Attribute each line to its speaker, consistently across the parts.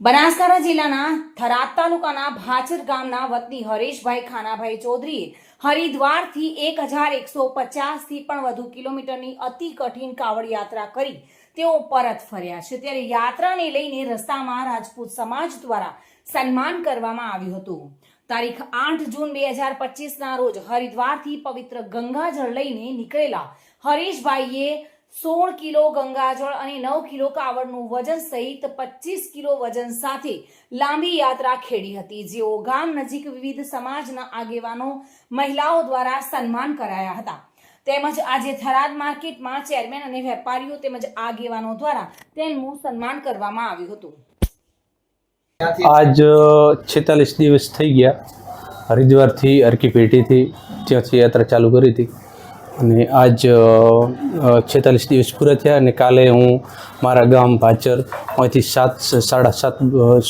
Speaker 1: બનાસકાંઠા જિલ્લાના થરાદ તાલુકાના ભાચર ગામના વતની હરેશભાઈ ખાનાભાઈ ચૌધરીએ હરિદ્વારથી એક હજાર એકસો પચાસથી પણ વધુ કિલોમીટરની અતિ કઠિન કાવડ યાત્રા કરી તેઓ પરત ફર્યા છે. ત્યારે યાત્રાને લઈને રસ્તામાં રાજપૂત સમાજ દ્વારા સન્માન કરવામાં આવ્યું હતું. તારીખ આઠ જૂન બે હજાર પચીસના રોજ હરિદ્વારથી પવિત્ર ગંગાજળ લઈને નીકળેલા હરેશભાઈએ સોળ કિલો ગંગાજળ અને નવ કિલો કાવડનું વજન સહિત પચીસ કિલો વજન સાથે લાંબી યાત્રા ખેડી હતી, જેઓ ગામ નજીક વિવિધ સમાજના આગેવાનો, મહિલાઓ દ્વારા સન્માન કરાયા હતા. તેમજ આજે થરાદ માર્કેટમાં ચેરમેન અને વેપારીઓ તેમજ આગેવાનો દ્વારા તેમનું સન્માન કરવામાં આવ્યું હતું.
Speaker 2: આજ છેતાલીસ દિવસ થઈ ગયા. હરિદ્વારથી અરકી પેટીથી ત્યાંથી યાત્રા ચાલુ કરી હતી. અને આજ છેતાલીસ દિવસ પૂરા થયા અને કાલે હું મારા ગામ ભાચર અહીંથી સાત, સાડા સાત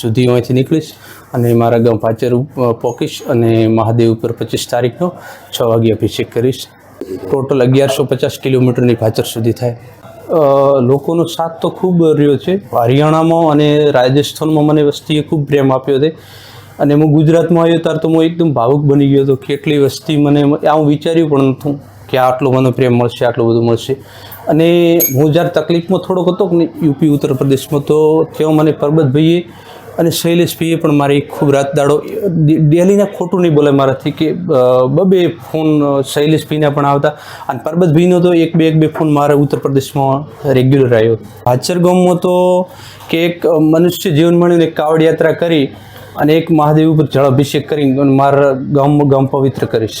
Speaker 2: સુધી અહીંથી નીકળીશ અને મારા ગામ ભાચર પહોંચીશ અને મહાદેવ ઉપર પચીસ તારીખનો છ વાગે અભિષેક કરીશ. ટોટલ અગિયારસો પચાસ કિલોમીટરની ભાચર સુધી થાય. લોકોનો સાથ તો ખૂબ રહ્યો છે. હરિયાણામાં અને રાજસ્થાનમાં મને વસ્તીએ ખૂબ પ્રેમ આપ્યો છે. અને હું ગુજરાતમાં આવ્યો ત્યારે તો હું એકદમ ભાવુક બની ગયો હતો. કેટલી વસ્તી મને આ હું વિચાર્યું પણ નહોતું. કે આટલો મને પ્રેમ મળશે, આટલું બધું મળશે. અને હું જ્યારે તકલીફમાં થોડોક હતો ને યુપી, ઉત્તર પ્રદેશમાં, તો ત્યાં મને પરબતભાઈએ અને શૈલેષભાઈએ પણ મારી ખૂબ રાત દાડો ડેલીના ખોટું નહીં બોલે મારાથી કે બબે ફોન શૈલેષભાઈના પણ આવતા. અને પરબતભાઈનો તો એક બે એક બે ફોન મારા ઉત્તર પ્રદેશમાં રેગ્યુલર આવ્યો. હાચર ગામમાં તો કે એક મનુષ્ય જીવન મળીને કાવડ યાત્રા કરી અને એક મહાદેવ ઉપર જળ અભિષેક કરી અને મારા ગામ ગામ પવિત્ર કરીશ.